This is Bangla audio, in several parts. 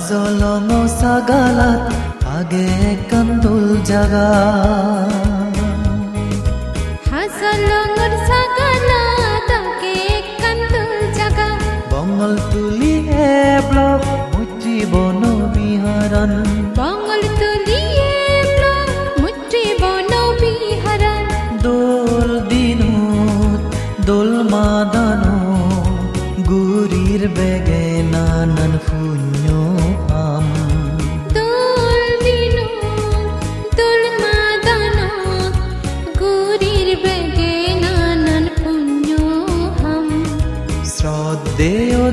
হাজলম সাগালাত আগে কান্দুল জাগা বঙল তুলি এ ব্লক মুচি বন বঙল বন দোল দিনুত দোল মাদানো গুরির বেগে নানান শূন্য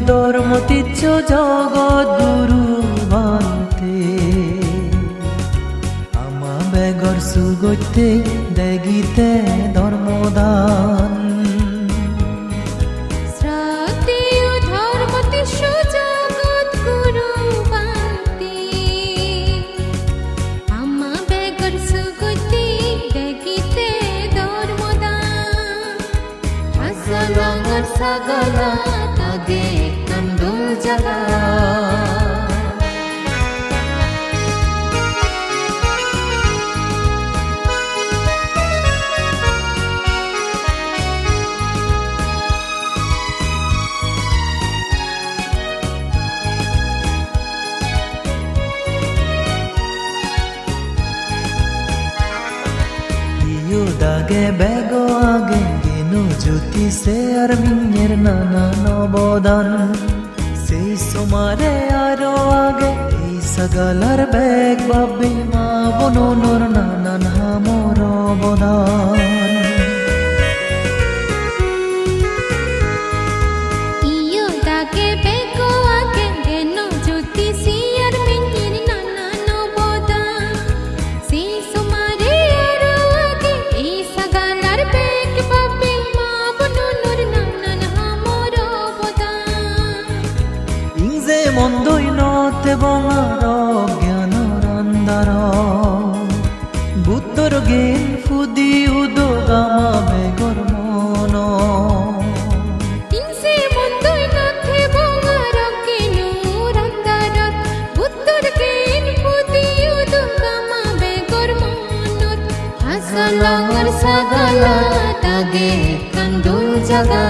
ধর্মতিচ্ছ জগৎ গুরু বান্তে। আমা বেগর সুগত্যে দেগিতে ধর্মদান। শ্রদ্ধেয় ধর্মতে ইয়ো দাগে বেগো আগে গেনু জ্যোতি সে আর মিঙের নানা নবদান। সমারে আরও আগে এই সগালার বেগ বাবি মা বননোর নানান হামর নতে বঙার জ্ঞান রান্দার বুদ্ধর জ্ঞান ফুদি উদো গামা বেগর মন। সাগালা তাগে কান্দুল জাগা।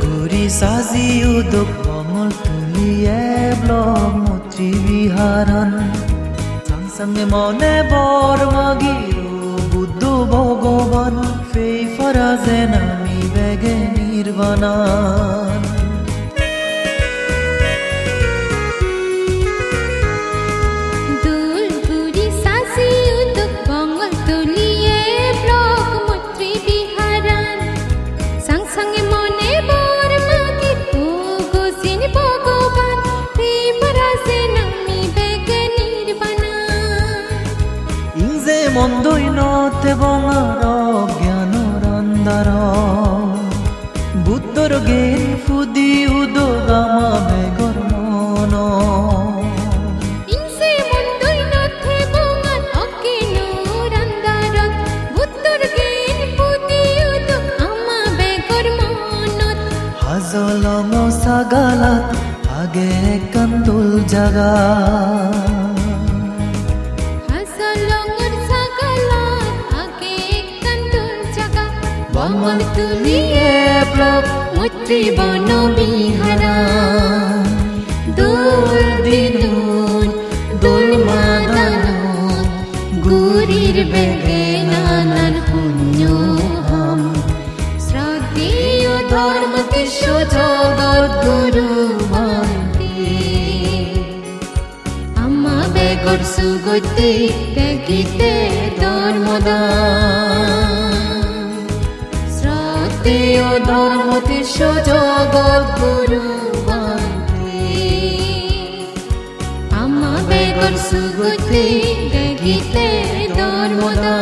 ঘুরি সাজি উদক কমল তুলিয়ে ব্লক মৈত্রী বিহারন সাংসঙ্গে মনে বর মগি বুদ্ধ ভগবান ফেই ফরাজে নামি বেগে নির্বাণান অকে নুরান্দারত বুদ্ধর জ্ঞান পুতি উদক আমা বেগর মনত হাজলম সাগালাত আগে কান্দুল জাগা বমল তুলিয়ে ব্লক মৈত্রী বন বিহারা দোল দিনুন দোল মাদানো গুরির বেগে নানান পুণ্য হাম শ্রদ্ধেয় ধর্ম কৃষ্ণ জগৎ গুরু মন্দির বেগর দেখিতে দুর্মতি সুযোগ গুরু আমার বেগর সুগুতি দেখিতে দুর্মদা